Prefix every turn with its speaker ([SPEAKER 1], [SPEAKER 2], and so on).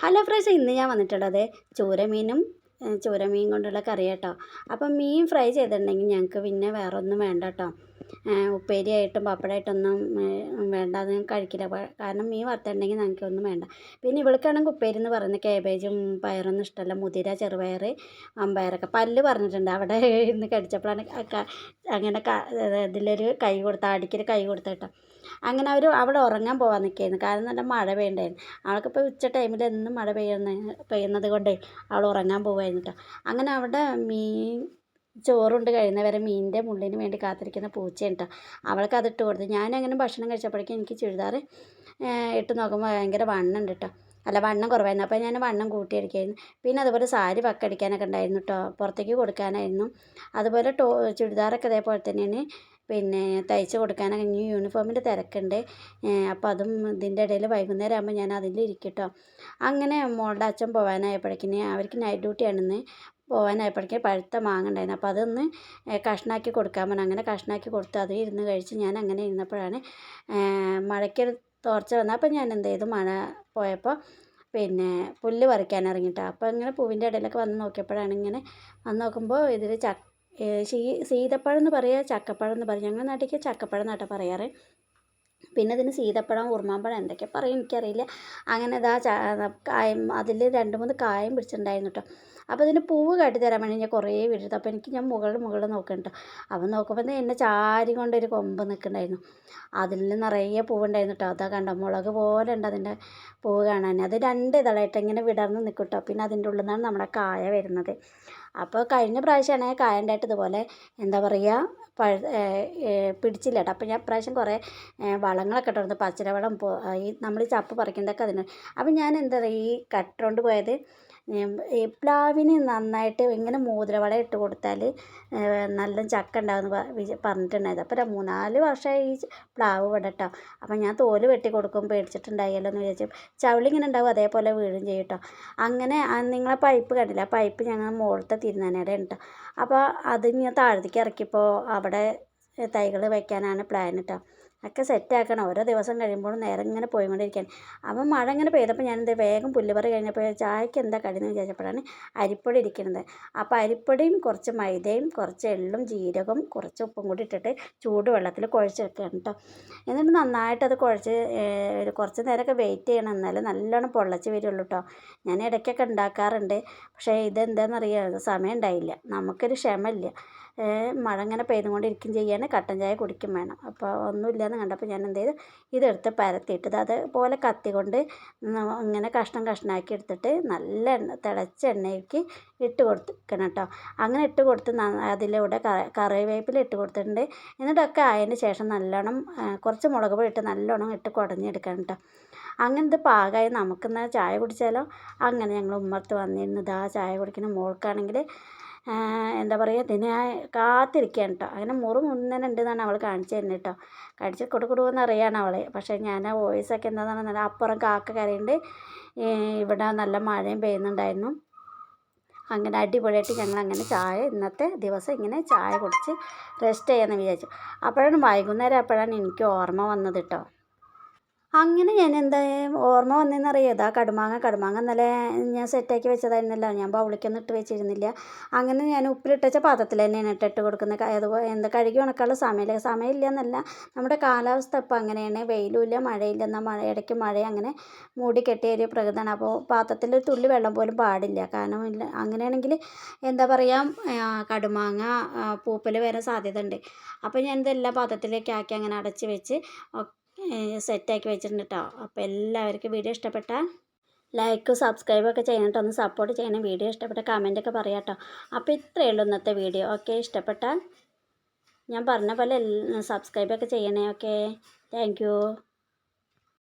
[SPEAKER 1] Hello friends ഇന്ന് ഞാൻ വന്നിട്ടുള്ളത് ചൂരമീനും ചൂരമീൻ കൊണ്ടുള്ള കറി കേട്ടോ അപ്പം മീൻ ഫ്രൈ ചെയ്തിട്ടുണ്ടെങ്കിൽ ഞങ്ങൾക്ക് പിന്നെ വേറൊന്നും വേണ്ട കേട്ടോ. ഉപ്പേരിയായിട്ടും പപ്പടമായിട്ടൊന്നും വേണ്ട അത് കഴിക്കില്ല. കാരണം മീൻ വറുത്തിട്ടുണ്ടെങ്കിൽ ഞങ്ങൾക്ക് ഒന്നും വേണ്ട. പിന്നെ ഇവൾക്കാണെങ്കിൽ ഉപ്പേരി എന്ന് പറയുന്നത് കേബേജും പയറൊന്നും ഇഷ്ടമല്ല. മുതിര ചെറുപയർ അമ്പയറൊക്കെ. പല്ല് പറഞ്ഞിട്ടുണ്ട്. അവിടെ ഇന്ന് കടിച്ചപ്പോഴാണ് അങ്ങനെ ഇതിലൊരു കൈ കൊടുത്ത അടിക്കൊരു കൈ കൊടുത്തിട്ട. അങ്ങനെ അവർ അവിടെ ഉറങ്ങാൻ പോകാൻ നിൽക്കുകയായിരുന്നു കാരണം നല്ല മഴ പെയ്യണ്ടായിരുന്നു. അവൾക്കിപ്പോൾ ഉച്ച ടൈമിൽ എന്നും മഴ പെയ്യുന്ന പെയ്യുന്നത് കൊണ്ടേ അവൾ ഉറങ്ങാൻ പോകുമായിരുന്നു കേട്ടോ അങ്ങനെ അവിടെ മീൻ ചോറുണ്ട് കഴിയുന്നവരെ മീനിന്റെ മുള്ളിന് വേണ്ടി കാത്തിരിക്കുന്ന പൂച്ചയാണ് അവൾക്ക് അത് ഇട്ട് കൊടുത്തു ഞാനങ്ങനെ ഭക്ഷണം കഴിച്ചപ്പോഴേക്കും എനിക്ക് ചുരിദാർ ഇട്ട് നോക്കുമ്പോൾ ഭയങ്കര വണ്ണം ഉണ്ട് കേട്ടോ അല്ല വണ്ണം കുറവായിരുന്നു. അപ്പോൾ ഞാൻ വണ്ണം കൂട്ടിയടിക്കായിരുന്നു. പിന്നെ അതുപോലെ സാരി വക്കടിക്കാനൊക്കെ ഉണ്ടായിരുന്നു കേട്ടോ പുറത്തേക്ക് കൊടുക്കാനായിരുന്നു. അതുപോലെ ടോ ചുരിദാറൊക്കെ അതേപോലെ തന്നെയാണ്. പിന്നെ തയ്ച്ച് കൊടുക്കാനൊക്കെ ഇനി യൂണിഫോമിന്റെ തിരക്കുണ്ട്. അപ്പോൾ അതും ഇതിന്റെ ഇടയിൽ വൈകുന്നേരം ആകുമ്പോൾ ഞാൻ അതിലിരിക്കും കേട്ടോ അങ്ങനെ മോളുടെ അച്ഛൻ പോകാനായപ്പോഴേക്കിന് അവർക്ക് നൈറ്റ് ഡ്യൂട്ടിയാണെന്ന്. പോകാനായപ്പോഴേക്കും പഴുത്ത മാങ്ങ ഉണ്ടായിരുന്നു അപ്പോൾ അതൊന്ന് കഷ്ണാക്കി കൊടുക്കാൻ പറഞ്ഞു. അങ്ങനെ കഷ്ണാക്കി കൊടുത്ത് അത് ഇരുന്ന് കഴിച്ച് ഞാൻ അങ്ങനെ ഇരുന്നപ്പോഴാണ് മഴയ്ക്ക് തോർച്ച വന്നത്. അപ്പോൾ ഞാൻ എന്ത് ചെയ്തു? മഴ പോയപ്പോൾ പിന്നെ പുല്ല് പറിക്കാൻ ഇറങ്ങിട്ടോ. അപ്പോൾ ഇങ്ങനെ പൂവിന്റെ ഇടയിലൊക്കെ വന്ന് നോക്കിയപ്പോഴാണ് ഇങ്ങനെ വന്ന് നോക്കുമ്പോൾ ഇതിൽ ചക്ക സീതപ്പഴം എന്ന് പറയുക ചക്കപ്പഴം എന്ന് പറയും. ഞങ്ങളുടെ നാട്ടിലേക്ക് ചക്കപ്പഴം എന്നാട്ടോ പറയാറ്. പിന്നെ ഇതിന് സീതപ്പഴം ഉറുമാമ്പഴം എന്തൊക്കെ പറയും എനിക്കറിയില്ല. അങ്ങനെ ഇതാ കായം അതിൽ രണ്ട് മൂന്ന് കായം പിടിച്ചിട്ടുണ്ടായിരുന്നു കേട്ടോ അപ്പോൾ ഇതിന് പൂവ് കാട്ടി തരാൻ വേണ്ടി ഞാൻ കുറേ വിടുന്നത് അപ്പോൾ എനിക്ക് ഞാൻ മുകളിൽ മുകളിൽ നോക്കണ്ട അപ്പം നോക്കുമ്പോൾ എന്നെ ചാരി കൊണ്ടൊരു കൊമ്പ് നിൽക്കുന്നുണ്ടായിരുന്നു അതിൽ നിറയെ പൂവുണ്ടായിരുന്നു കേട്ടോ അതാ കണ്ടോ മുളക് പോലെ ഉണ്ട് അതിന്റെ പൂവ് കാണാൻ. അത് രണ്ട് ഇതളായിട്ട് ഇങ്ങനെ വിടർന്ന് നിൽക്കും കേട്ടോ പിന്നെ അതിന്റെ ഉള്ളിൽ നിന്നാണ് നമ്മുടെ കായ വരുന്നത്. അപ്പോൾ കഴിഞ്ഞ പ്രാവശ്യമാണെങ്കിൽ കായ ഉണ്ടായിട്ട് ഇതുപോലെ എന്താ പറയുക പഴ പിടിച്ചില്ല കേട്ടോ അപ്പോൾ ഞാൻ ഇപ്രാവശ്യം കുറേ വളങ്ങളൊക്കെ ഇട്ടിരുന്നു പച്ചിലവളം വളം ഈ നമ്മൾ ചപ്പ് പറിക്കുന്നതൊക്കെ അതിന്. അപ്പം ഞാൻ എന്താ പറയുക ഈ കട്ടറുകൊണ്ട് പോയത് പ്ലാവിന് നന്നായിട്ട് ഇങ്ങനെ മോതിരവള ഇട്ട് കൊടുത്താൽ നല്ല ചക്ക ഉണ്ടാകുമെന്ന് പറഞ്ഞിട്ടുണ്ടായത് അപ്പോൾ മൂന്നാൽ വർഷമായി ഈ പ്ലാവ് ഇവിടെ കേട്ടോ അപ്പം ഞാൻ തോൽ വെട്ടി കൊടുക്കും പേടിച്ചിട്ടുണ്ടായല്ലോ എന്ന് വിചാരിച്ചു ചവിളി ഇങ്ങനെ ഉണ്ടാവും അതേപോലെ വീഴും ചെയ്യും കേട്ടോ അങ്ങനെ നിങ്ങളെ പൈപ്പ് കണ്ടില്ല? ആ പൈപ്പ് ഞങ്ങൾ മുകളിലത്തെ തിരുനാനയുടെ ഉണ്ട് അപ്പോൾ അത് ഞാൻ താഴത്തേക്ക് ഇറക്കിയപ്പോൾ അവിടെ തൈകൾ വയ്ക്കാനാണ് പ്ലാൻ കേട്ടോ ഒക്കെ സെറ്റാക്കണം ഓരോ ദിവസം കഴിയുമ്പോഴും നേരം ഇങ്ങനെ പോയിക്കൊണ്ടിരിക്കാൻ. അപ്പം മഴ ഇങ്ങനെ പെയ്തപ്പോൾ ഞാൻ എന്താ വേഗം പുല്ലുപറി കഴിഞ്ഞപ്പോൾ ചായക്ക് എന്താ കടിയെന്ന് വിചാരിച്ചപ്പോഴാണ് അരിപ്പൊടി ഇരിക്കുന്നത്. അപ്പോൾ അരിപ്പൊടിയും കുറച്ച് മൈദയും കുറച്ച് എള്ളും ജീരകവും കുറച്ച് ഉപ്പും കൂടി ഇട്ടിട്ട് ചൂടുവെള്ളത്തിൽ കുഴച്ച് വെക്കുകയാണ് കേട്ടോ. എന്നിട്ട് നന്നായിട്ട് അത് കുഴച്ച് കുറച്ച് നേരമൊക്കെ വെയിറ്റ് ചെയ്യണം. എന്നാലും നല്ലോണം പൊള്ളച്ച് വരുള്ളൂ കേട്ടോ. ഞാൻ ഇടയ്ക്കൊക്കെ ഉണ്ടാക്കാറുണ്ട്. പക്ഷേ ഇതെന്താണെന്നറിയാം സമയം ഉണ്ടായില്ല. നമുക്കൊരു ക്ഷമ ഏഹ്, മഴ ഇങ്ങനെ പെയ്തുകൊണ്ടിരിക്കും ചെയ്യാണ് കട്ടൻ ചായ കുടിക്കും വേണം. അപ്പോൾ ഒന്നുമില്ലയെന്ന് കണ്ടപ്പോൾ ഞാൻ എന്ത് ചെയ്തു ഇതെടുത്ത് പരത്തിയിട്ട് അതേപോലെ കത്തി കൊണ്ട് ഇങ്ങനെ കഷ്ണം കഷ്ണമാക്കി എടുത്തിട്ട് നല്ല എണ്ണ തിളച്ച എണ്ണയ്ക്ക് ഇട്ട് കൊടുക്കണം കേട്ടോ അങ്ങനെ ഇട്ട് കൊടുത്ത് അതിലൂടെ കറിവേപ്പില ഇട്ട് കൊടുത്തിട്ടുണ്ട്. എന്നിട്ടൊക്കെ ആയതിന് ശേഷം നല്ലോണം കുറച്ച് മുളക് പൊടി ഇട്ട് നല്ലോണം ഇട്ട് കുടഞ്ഞെടുക്കണം കേട്ടോ അങ്ങനെ ഇത് പാകമായി നമുക്കെന്നാൽ ചായ കുടിച്ചാലോ? അങ്ങനെ ഞങ്ങൾ ഉമ്മർത്ത് വന്നിരുന്നു. ഇതാ ചായ കുടിക്കുന്ന മോൾക്കാണെങ്കിൽ എന്താ പറയുക ഇതിനെ കാത്തിരിക്കുകയാണ് കേട്ടോ. അങ്ങനെ മുറി മുന്നേ ഉണ്ടെന്നാണ് അവൾ കാണിച്ചു തരുന്നത് കേട്ടോ. കൊടു കൊടുക്കൊടുവെന്ന് അറിയാണ് അവൾ. പക്ഷേ ഞാൻ ആ വോയിസൊക്കെ എന്താണെന്ന് അപ്പുറം കാക്ക കരയുണ്ട്. ഇവിടെ നല്ല മഴയും പെയ്യുന്നുണ്ടായിരുന്നു. അങ്ങനെ അടിപൊളിയായിട്ട് ഞങ്ങൾ അങ്ങനെ ചായ ഇന്നത്തെ ദിവസം ഇങ്ങനെ ചായ കുടിച്ച് റെസ്റ്റ് ചെയ്യാമെന്ന് വിചാരിച്ചു. അപ്പോഴാണ് വൈകുന്നേരം അപ്പോഴാണ് എനിക്ക് ഓർമ്മ വന്നത് കേട്ടോ. അങ്ങനെ ഞാൻ എന്താ ഓർമ്മ വന്നതെന്നറിയോ ഇതാ കടുമാങ്ങ കടുമാങ്ങ ഇന്നലെ ഞാൻ സെറ്റാക്കി വെച്ചതായിരുന്നല്ലോ. ഞാൻ ബൗളിക്കൊന്നും ഇട്ട് വെച്ചിരുന്നില്ല. അങ്ങനെ ഞാൻ ഉപ്പിലിട്ട് വെച്ച പാത്രത്തിൽ തന്നെയാണ് ഇട്ട് കൊടുക്കുന്നത്. അതുപോലെ എന്താ കഴുകി ഉണക്കാനുള്ള സമയമില്ല. സമയമില്ല എന്നല്ല നമ്മുടെ കാലാവസ്ഥ ഇപ്പം അങ്ങനെയാണ്. വെയിലുമില്ല മഴയില്ല. എന്നാൽ മഴ ഇടയ്ക്ക് മഴ അങ്ങനെ മൂടി കെട്ടിയ ഒരു പ്രകൃതമാണ്. അപ്പോൾ പാത്രത്തിൽ ഒരു തുള്ളി വെള്ളം പോലും പാടില്ല. കാരണം ഇല്ല അങ്ങനെയാണെങ്കിൽ എന്താ പറയുക കടുമാങ്ങ പൂപ്പൽ വരാൻ സാധ്യത ഉണ്ട് അപ്പോൾ ഞാൻ ഇതെല്ലാം പാത്രത്തിലേക്ക് ആക്കി അങ്ങനെ അടച്ച് വെച്ച് സെറ്റാക്കി വെച്ചിട്ടുണ്ട് കേട്ടോ അപ്പോൾ എല്ലാവർക്കും വീഡിയോ ഇഷ്ടപ്പെട്ടാൽ ലൈക്ക് സബ്സ്ക്രൈബ് ഒക്കെ ചെയ്യണം ഒന്ന് സപ്പോർട്ട് ചെയ്യണം. വീഡിയോ ഇഷ്ടപ്പെട്ട കമന്റൊക്കെ പറയാം കേട്ടോ അപ്പോൾ ഇത്രയേ ഉള്ളൂ ഇന്നത്തെ വീഡിയോ. ഓക്കെ ഇഷ്ടപ്പെട്ടാൽ ഞാൻ പറഞ്ഞ പോലെ സബ്സ്ക്രൈബൊക്കെ ചെയ്യണേ. Okay thank